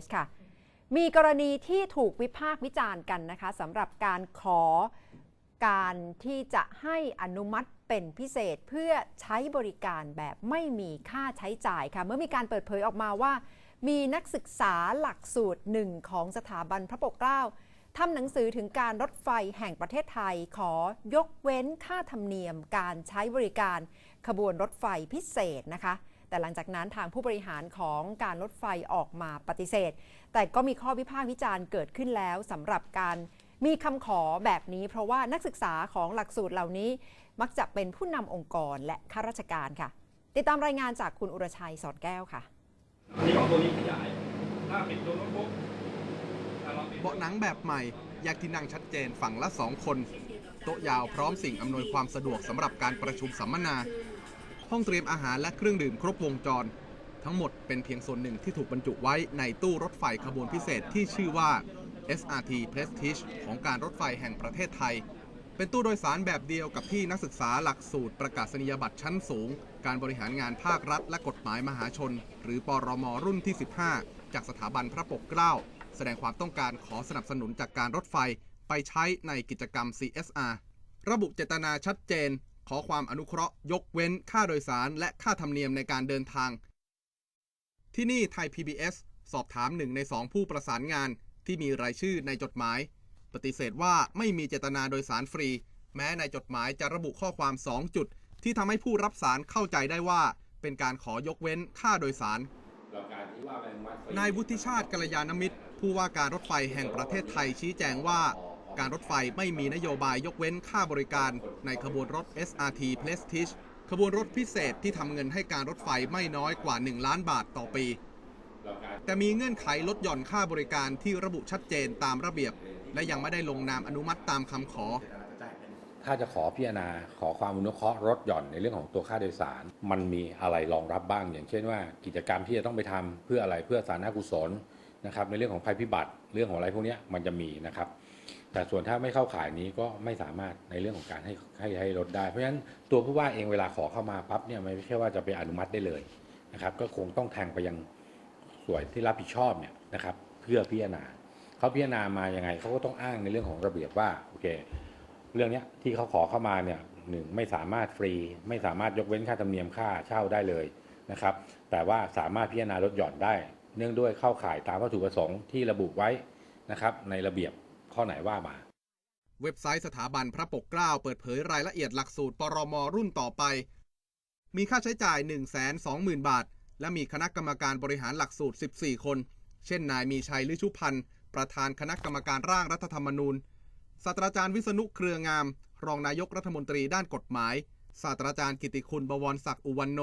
สค่ะ มีกรณีที่ถูกวิพากษ์วิจารณ์กันนะคะสำหรับการขอการที่จะให้อนุมัติเป็นพิเศษเพื่อใช้บริการแบบไม่มีค่าใช้จ่ายค่ะ เมื่อมีการเปิดเผยออกมาว่า มีนักศึกษาหลักสูตรหนึ่งของสถาบันพระปกเกล้าทำหนังสือถึงการรถไฟแห่งประเทศไทยขอยกเว้นค่าธรรมเนียมการใช้บริการขบวนรถไฟพิเศษนะคะ แต่หลังจากนั้นทางผู้บริหารของการรถไฟออกมาปฏิเสธ แต่ก็มีข้อวิพากษ์วิจารณ์เกิดขึ้นแล้วสำหรับการมีคำขอแบบนี้ เพราะว่านักศึกษาของหลักสูตรเหล่านี้ มักจะเป็นผู้นำองค์กรและข้าราชการค่ะ ติดตามรายงานจากคุณอุรชัยสอดแก้วค่ะอันนี้ของตัวนี้ขยายถ้าปิดตัวโน้ตบุ๊กถ้าเราปิดเบาะหนังแบบใหม่แยกที่นั่งชัดเจนฝั่งละ2คน โต๊ะยาวพร้อมสิ่งอำนวยความสะดวกสำหรับการประชุมสัมมนา ห้องเตรียมอาหารและเครื่องดื่มครบวงจร ทั้งหมดเป็นเพียงส่วนหนึ่งที่ถูกบรรจุไว้ในตู้รถไฟขบวนพิเศษที่ชื่อว่า SRT Prestige ของการรถไฟแห่งประเทศไทย เป็นตู้โดยสารแบบเดียวกับที่นักศึกษาหลักสูตรประกาศนียบัตรชั้นสูง การบริหารงานภาครัฐ และกฎหมายมหาชน หรือปรมรุ่นที่ 15 จากสถาบันพระปกเกล้า แสดงความต้องการขอสนับสนุนจากการรถไฟไปใช้ในกิจกรรม CSR ระบุเจตนาชัดเจน ขอความอนุเคราะห์ยกเว้นค่าโดยสารและค่าธรรมเนียมในการเดินทาง ที่นี่ไทย PBS สอบถามหนึ่งในสองผู้ประสานงานที่มีรายชื่อในจดหมาย ปฏิเสธว่าไม่มีเจตนาโดยสารฟรี แม้ในจดหมายจะระบุข้อความ 2 จุด ที่ทำให้ผู้รับสารเข้าใจได้ว่า เป็นการขอยกเว้นค่าโดยสารนวัดนายวุฒิชาติกัลยาณมิตร ผู้ว่าการรถไฟแห่งประเทศไทยชี้แจงว่า การรถไฟไม่มีนโยบายยกเว้นค่าบริการในขบวนรถ SRT Prestige ขบวนรถพิเศษที่ทำเงินให้การรถไฟไม่น้อยกว่า 1 ล้านบาทต่อปี แต่มีเงื่อนไขลดหย่อนค่าบริการที่ระบุชัดเจนตามระเบียบ และยังไม่ได้ลงนามอนุมัติตามคำขอ ถ้าจะขอพิจารณาขอความอนุเคราะห์ลดหย่อนในเรื่องของตัวค่าโดยสาร มันมีอะไรรองรับบ้าง อย่างเช่นว่า กิจกรรมที่จะต้องไปทำเพื่ออะไรเพื่อสาธารณกุศล นะครับในเรื่องของภัยพิบัติเรื่องของอะไรพวกนี้มันจะมีนะครับ แต่ส่วนถ้าไม่เข้าข่ายนี้ก็ไม่สามารถในเรื่องของการให้ให้ให้ลดได้ เพราะฉะนั้นตัวผู้ว่าเองเวลาขอเข้ามาปั๊บเนี่ยไม่ใช่ว่าจะไปอนุมัติได้เลยนะครับ ก็คงต้องแทงไปยังส่วนที่รับผิดชอบเนี่ยนะครับ เพื่อพิจารณาเขาพิจารณามายังไงเขาก็ต้องอ้างในเรื่องของระเบียบว่าโอเค เรื่องนี้ที่เขาขอเข้ามาเนี่ยหนึ่งไม่สามารถฟรี ไม่สามารถยกเว้นค่าธรรมเนียมค่าเช่าได้เลยนะครับ แต่ว่าสามารถพิจารณาลดหย่อนได้ เนื่องด้วยเข้าข่ายตามวัตถุประสงค์ที่ระบุไว้นะครับในระเบียบข้อไหนว่ามา เว็บไซต์สถาบันพระปกเกล้าเปิดเผยรายละเอียดหลักสูตรปรมรุ่นต่อไป มีค่าใช้จ่าย 120,000 บาท และมีคณะกรรมการบริหารหลักสูตร 14 คน เช่นนายมีชัยฤชุพันธ์ประธานคณะกรรมการร่างรัฐธรรมนูญศาสตราจารย์วิษณุเครืองาม รองนายกรัฐมนตรีด้านกฎหมายศาสตราจารย์กิติคุณบวรศักดิ์อุวันโน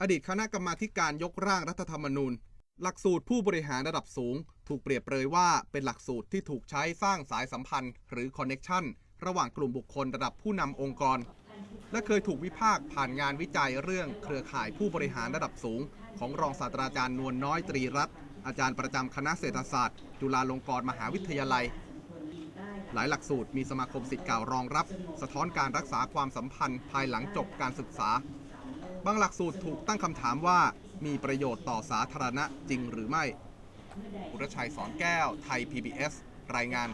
อดีตคณะกรรมาธิการยกร่างรัฐธรรมนูญ หลักสูตรผู้บริหารระดับสูง ถูกเปรียบเปรยว่าเป็นหลักสูตรที่ถูกใช้สร้างสายสัมพันธ์ หรือคอนเน็ชันระหว่างกลุ่มบุคคลระดับผู้นำองค์กร และเคยถูกวิพากษ์ผ่านงานวิจัยเรื่องเครือข่ายผู้บริหารระดับสูง ของรองศาสตราจารย์นวลน้อยตรีรัตน์อาจารย์ประจำคณะเศรษฐศาสตร์ จุฬาลงกรณ์มหาวิทยาลัย หลายหลักสูตรมีสมาคมสิทธิ์เก่ารองรับ สะท้อนการรักษาความสัมพันธ์ภายหลังจบการศึกษา บางหลักสูตรถูกตั้งคำถามว่า มีประโยชน์ต่อสาธารณะจริงหรือไม่อุรชัยสอนแก้ว ไทย PBS รายงาน